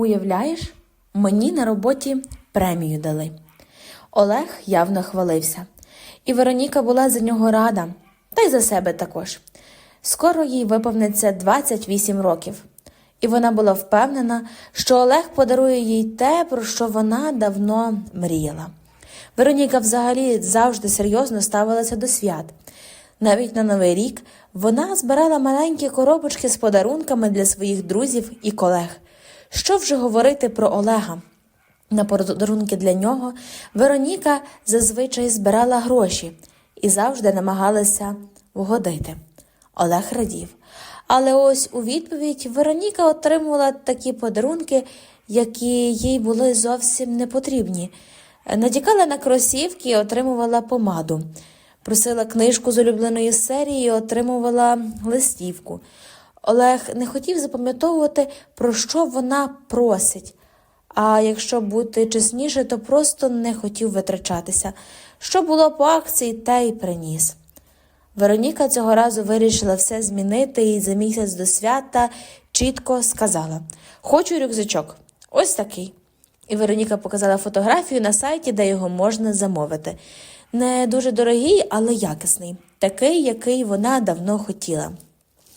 Уявляєш, мені на роботі премію дали. Олег явно хвалився, і Вероніка була за нього рада, та й за себе також. Скоро їй виповниться 28 років, і вона була впевнена, що Олег подарує їй те, про що вона давно мріяла. Вероніка взагалі завжди серйозно ставилася до свят. Навіть на Новий рік вона збирала маленькі коробочки з подарунками для своїх друзів і колег. Що вже говорити про Олега? На подарунки для нього Вероніка зазвичай збирала гроші і завжди намагалася вгодити. Олег радів. Але ось у відповідь Вероніка отримувала такі подарунки, які їй були зовсім не потрібні. Надікала на кросівки і отримувала помаду. Просила книжку з улюбленої серії і отримувала листівку. Олег не хотів запам'ятовувати, про що вона просить. А якщо бути чесніше, то просто не хотів витрачатися. Що було по акції, те й приніс. Вероніка цього разу вирішила все змінити і за місяць до свята чітко сказала: Хочу рюкзачок, ось такий. І Вероніка показала фотографію на сайті, де його можна замовити. Не дуже дорогий, але якісний, такий, який вона давно хотіла.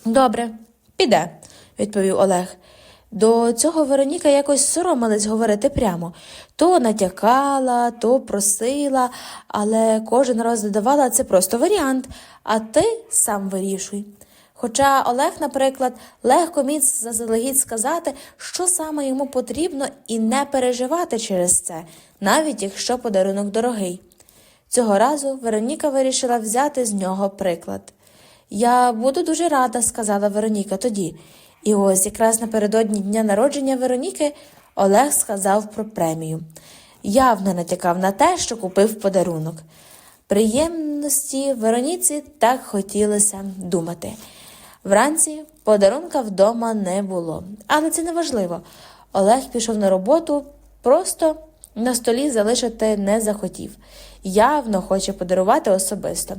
Добре, піде, відповів Олег. До цього Вероніка якось соромилась говорити прямо. То натякала, то просила, але кожен раз додавала це просто варіант, а ти сам вирішуй. Хоча Олег, наприклад, легко міг заздалегідь сказати, що саме йому потрібно, і не переживати через це, навіть якщо подарунок дорогий. Цього разу Вероніка вирішила взяти з нього приклад. Я буду дуже рада, сказала Вероніка тоді. І ось якраз напередодні дня народження Вероніки Олег сказав про премію. Явно натякав на те, що купив подарунок. Приємності Вероніці так хотілося думати. Вранці подарунка вдома не було, але це не важливо. Олег пішов на роботу, просто на столі залишити не захотів. Явно хоче подарувати особисто.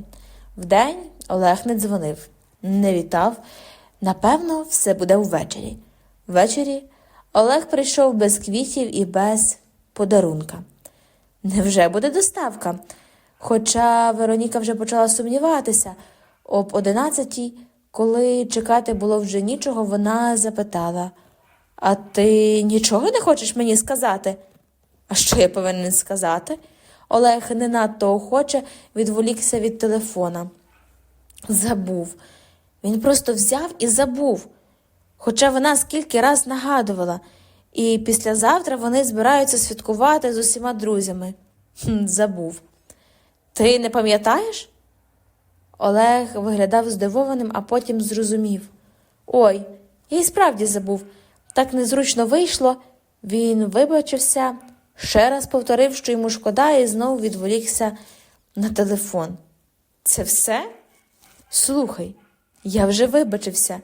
Вдень Олег не дзвонив, не вітав. Напевно, все буде ввечері. Ввечері Олег прийшов без квітів і без подарунка. Невже буде доставка? Хоча Вероніка вже почала сумніватися, об одинадцятій, коли чекати було вже нічого, вона запитала: А ти нічого не хочеш мені сказати? А що я повинен сказати? Олег не надто охоче відволікся від телефона. Забув. Він просто взяв і забув. Хоча вона скільки раз нагадувала, і післязавтра вони збираються святкувати з усіма друзями. Хм, забув. Ти не пам'ятаєш? Олег виглядав здивованим, а потім зрозумів. Ой, я й справді забув. Так незручно вийшло. Він вибачився, ще раз повторив, що йому шкода, і знову відволікся на телефон. Це все? Слухай, я вже вибачився.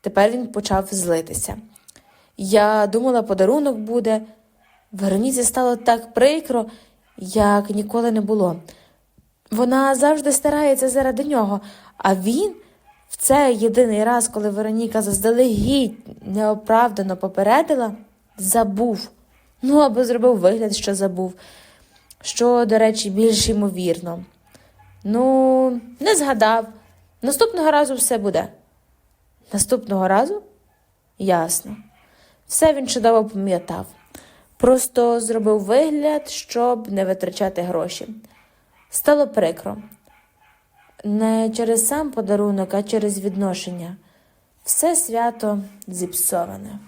Тепер він почав злитися. Я думала, подарунок буде. Вероніці стало так прикро, як ніколи не було. Вона завжди старається заради нього, а він в цей єдиний раз, коли Вероніка заздалегідь неоправдано попередила, забув. Ну або зробив вигляд, що забув, що, до речі, більш ймовірно. Ну, не згадав. Наступного разу все буде. Наступного разу? Ясно. Все він чудово пам'ятав. Просто зробив вигляд, щоб не витрачати гроші. Стало прикро. Не через сам подарунок, а через відношення. Все свято зіпсоване.